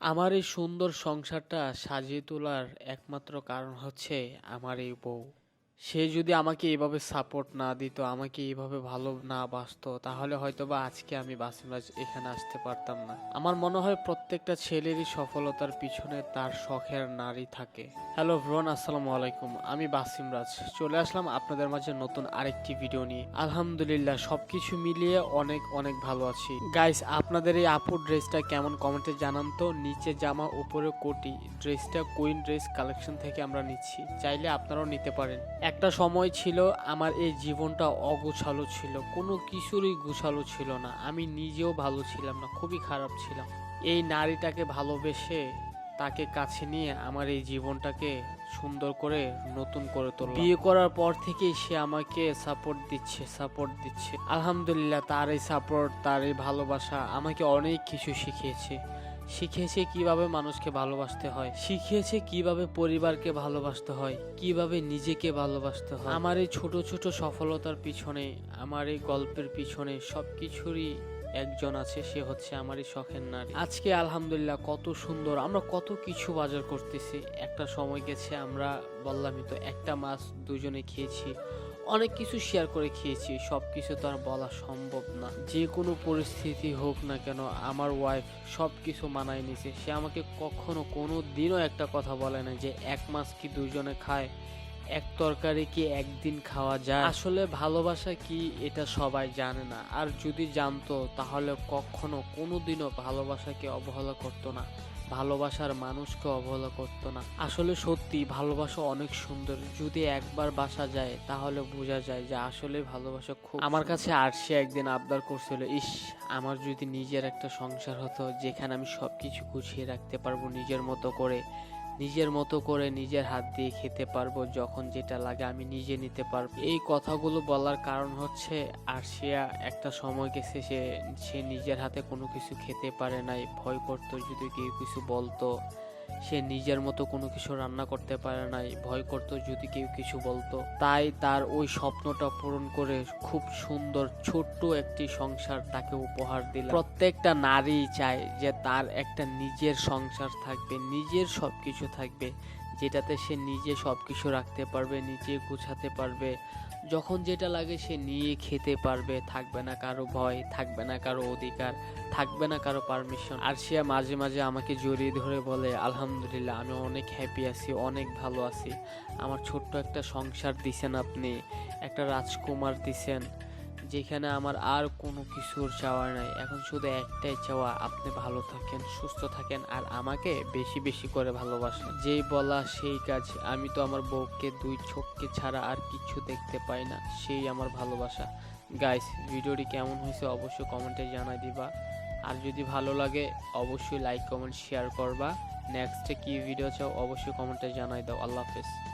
আমার এই সুন্দর সংসারটা সাজিয়ে তোলার একমাত্র কারণ হচ্ছে আমার এই বউ। সে যদি আমাকে এইভাবে সাপোর্ট না দিত, আমাকে এইভাবে ভালো না বাসতো, তাহলে হয়তো বা আজকে আমি বাসিমরাজ এখানে আসতে পারতাম না। আমার মনে হয় প্রত্যেকটা ছেলেরই সফলতার পিছনে তার শখের নারী থাকে। হ্যালো ভ্রন আসসালামু আলাইকুম। আমি বাসিমরাজ। চলে আসলাম আপনাদের মাঝে নতুন আরেকটি ভিডিও নিয়ে। আলহামদুলিল্লাহ, সবকিছু মিলিয়ে অনেক অনেক ভালো আছি। গাইস আপনাদের এই আপুর ড্রেসটা কেমন কমেন্টে জানান তো। নিচে জামা, উপরে কোটি। ড্রেসটা কুইন ড্রেস কালেকশন থেকে আমরা নিচ্ছি। চাইলে আপনারাও নিতে পারেন। একটা সময় ছিল আমার এই জীবনটা অগোছালো ছিল, কোনো কিছুরই গোছালো ছিল না। আমি নিজেও ভালো ছিলাম না, খুবই খারাপ ছিলাম। এই নারীটাকে ভালোবেসে তাকে কাছে নিয়ে আমার এই জীবনটাকে সুন্দর করে নতুন করে তোলা বিয়ে করার পর থেকেই সে আমাকে সাপোর্ট দিচ্ছে সাপোর্ট দিচ্ছে। আলহামদুলিল্লাহ, তার এই সাপোর্ট তার এই ভালোবাসা আমাকে অনেক কিছু শিখিয়েছে। শিখিয়েছে কীভাবে মানুষকে ভালোবাসতে হয় শিখিয়েছে কীভাবে পরিবারকে ভালোবাসতে হয়, কীভাবে নিজেকে ভালোবাসতে হয়। আমার এই ছোট ছোট সফলতার পিছনে, আমার এই গল্পের পিছনে সবকিছুরই একজন আছে, সে হচ্ছে আমারই শখের নারী। আজকে আলহামদুলিল্লাহ কত সুন্দর, আমরা কত কিছু বাজার করতেছি। একটা সময় গেছে আমরা বললামই তো, একটা মাছ দুজনে খেয়েছি। অনেক কিছু শেয়ার করে খেয়েছি সব কিছু তো আর বলা সম্ভব না। যে কোনো পরিস্থিতি হোক না কেন, আমার ওয়াইফ সব কিছু মানায় নিছে। সে আমাকে কখনো কোনো দিনও একটা কথা বলে না যে, এক মাস কি দুজনে খায়, এক তরকারি কি একদিন খাওয়া যায়? আসলে ভালোবাসা কি এটা সবাই জানে না। আর যদি জানতো, তাহলে কখনো কোনোদিনও ভালোবাসাকে অবহেলা করতো না। ভালোবাসার মানুষকে অবহেলা করতো না। আসলে সত্যি ভালোবাসা অনেক সুন্দর। যদি একবার বাসা যায় তাহলে বোঝা যায় যে আসলে ভালোবাসা খুব আমার কাছে আরশি একদিন আবদার করছিল ইস আমার যদি নিজের একটা সংসার হতো যেখানে আমি সবকিছু গুছিয়ে রাখতে পারব নিজের মতো করে নিজের মতো করে নিজের হাত দিয়ে খেতে পারব যখন যেটা লাগে আমি নিজে নিতে পারব। এই কথাগুলো বলার কারণ হচ্ছে আর্শিয়া একটা সময় গেছে সে সে নিজের হাতে কোনো কিছু খেতে পারে নাই। ভয় করতো যদি কেউ কিছু বলতো। সে নিজের মতো কোনো কিছু রান্না করতে পারে নাই, ভয় করতো যদি কেউ কিছু বলতো। তাই তার ওই স্বপ্নটা পূরণ করে খুব সুন্দর ছোট্ট একটি সংসার তাকে উপহার দিল প্রত্যেকটা নারী চায় যে তার একটা নিজের সংসার থাকবে, নিজের সবকিছু থাকবে। যেটাতে সে নিজে সব কিছু রাখতে পারবে, নিজে গুছাতে পারবে। যখন যেটা লাগে সে নিয়ে খেতে পারবে, থাকবে না কারও ভয়, থাকবে না কারও অধিকার, থাকবে না কারও পারমিশন আর সে মাঝে মাঝে আমাকে জড়িয়ে ধরে বলে, আলহামদুলিল্লাহ, আমি অনেক হ্যাপি আছি, অনেক ভালো আছি। আমার ছোট্ট একটা সংসার দিছেন আপনি, একটা রাজকুমার দিছেন। যেখানে আমার আর কোনো কিছুর চাওয়া নাই। এখন শুধু একটাই চাওয়া, আপনি ভালো থাকেন, সুস্থ থাকেন আর আমাকে বেশি বেশি করে ভালোবাসেন। যেই বলা সেই কাজ, আমি তো আমার বউকে, দুই চোখকে ছাড়া আর কিছু দেখতে পাই না, সেই আমার ভালোবাসা। গাইস ভিডিওটি কেমন হয়েছে অবশ্যই কমেন্টে জানাই দিবা। আর যদি ভালো লাগে, অবশ্যই লাইক কমেন্ট শেয়ার করবা। নেক্সটে কি ভিডিও চাও, অবশ্যই কমেন্টে জানাই দাও। আল্লাহ হাফেজ।